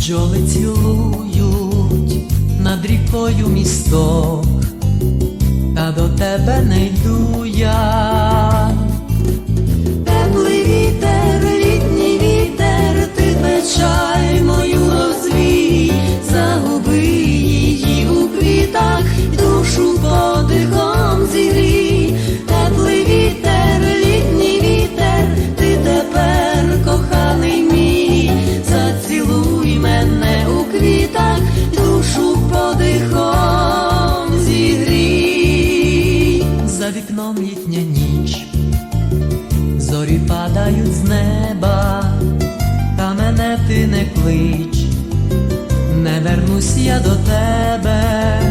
бджоли цілують над рікою місток, та до тебе не йду я. Вікном літня ніч зорі падають з неба, та мене ти не клич, не вернусь я до тебе.